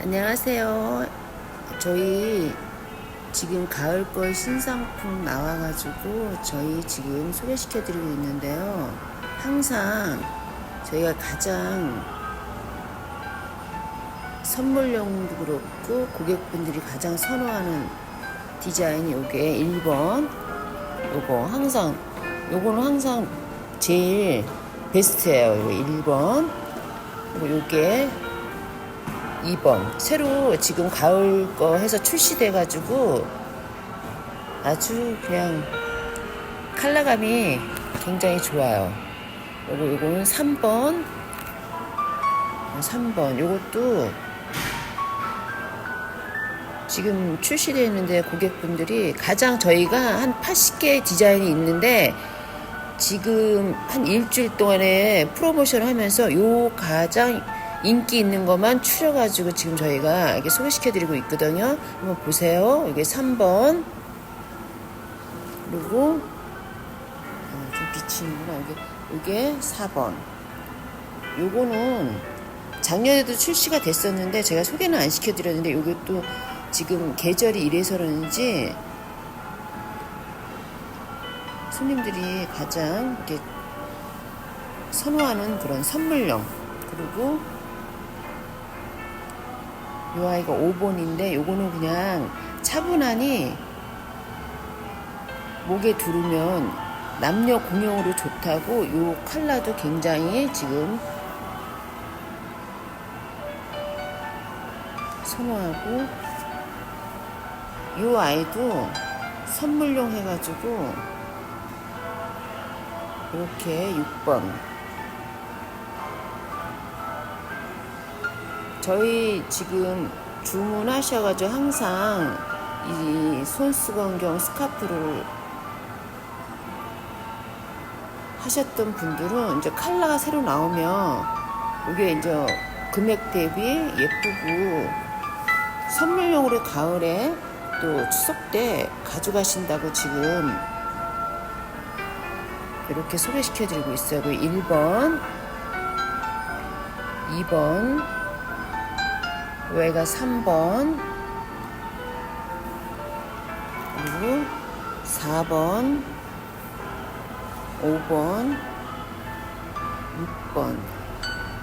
안녕하세요. 저희 지금 가을 걸 신상품 나와가지고 저희 지금 소개시켜드리고 있는데요. 항상 저희가 가장 선물용도 그렇고 고객분들이 가장 선호하는 디자인이 요게 1번 요거 항상 요거는 항상 제일 베스트예요. 요거 1번 그리고 요게 2번. 새로 지금 가을 거 해서 출시돼 가지고 아주 그냥 컬러감이 굉장히 좋아요. 요거 요거는 3번. 3번. 요것도 지금 출시되어 있는데 고객분들이 가장 저희가 한 80개 디자인이 있는데 지금 한 일주일 동안에 프로모션을 하면서 요 가장 인기 있는 것만 추려가지고 지금 저희가 이렇게 소개시켜드리고 있거든요. 한번 보세요. 이게 3번. 그리고, 어, 좀 비치는구나. 이게, 이게 4번. 요거는 작년에도 출시가 됐었는데 제가 소개는 안 시켜드렸는데 요것도 지금 계절이 이래서 그런지 손님들이 가장 이렇게 선호하는 그런 선물용 그리고 이 아이가 5번인데 요거는 그냥 차분하니 목에 두르면 남녀 공용으로 좋다고 요 컬러도 굉장히 지금 선호하고 요 아이도 선물용 해가지고 이렇게 6번 저희 지금 주문하셔가지고 항상 이 손수건경 스카프를 하셨던 분들은 이제 컬러가 새로 나오면 이게 이제 금액 대비 예쁘고 선물용으로 가을에 또 추석 때 가져가신다고 지금 이렇게 소개시켜 드리고 있어요. 그 1번, 2번, 외가 3번, 그리고 4번, 5번, 6번.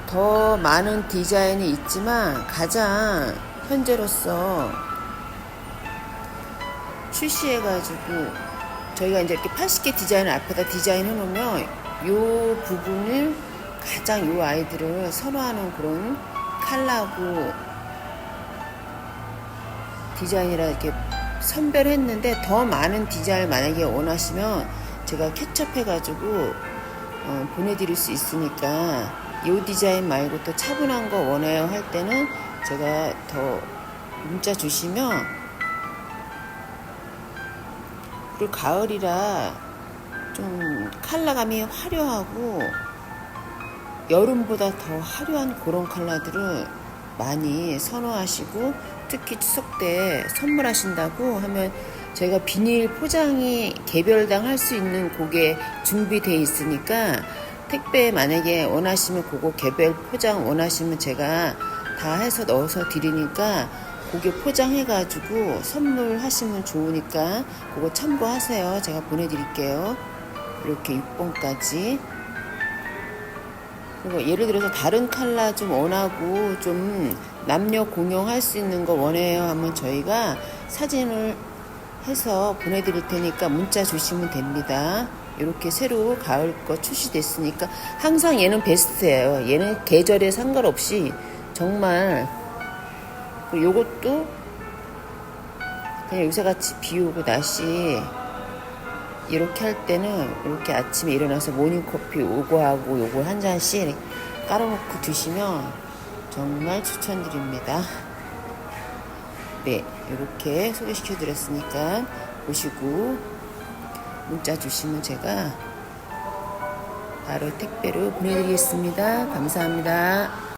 더 많은 디자인이 있지만 가장 현재로서 출시해가지고 저희가 이제 이렇게 80개 디자인을 앞에다 디자인 해 놓으면 요 부분을 가장 요 아이들을 선호하는 그런 컬러고 디자인이라 이렇게 선별했는데 더 많은 디자인을 만약에 원하시면 제가 캐첩해가지고 어, 보내드릴 수 있으니까 요 디자인 말고 또 차분한 거 원해요 할 때는 제가 더 문자 주시면 그리고 가을이라 좀 컬러감이 화려하고 여름보다 더 화려한 그런 컬러들을 많이 선호하시고 특히 추석 때 선물하신다고 하면 저희가 비닐 포장이 개별당 할 수 있는 그게 준비되어 있으니까 택배 만약에 원하시면 그거 개별 포장 원하시면 제가 다 해서 넣어서 드리니까 고게 포장해가지고 선물하시면 좋으니까 그거 참고하세요. 제가 보내드릴게요. 이렇게 6번까지. 그리고 예를 들어서 다른 컬러 좀 원하고 좀 남녀 공용할 수 있는 거 원해요 하면 저희가 사진을 해서 보내드릴 테니까 문자 주시면 됩니다. 이렇게 새로 가을 거 출시됐으니까 항상 얘는 베스트예요. 얘는 계절에 상관없이 정말 요것도 그냥 요새 같이 비 오고 날씨 이렇게 할 때는 이렇게 아침에 일어나서 모닝커피 오고하고 요거 한 잔씩 깔아놓고 드시면 정말 추천드립니다. 네, 이렇게 소개시켜 드렸으니까 보시고 문자 주시면 제가 바로 택배로 보내드리겠습니다. 감사합니다.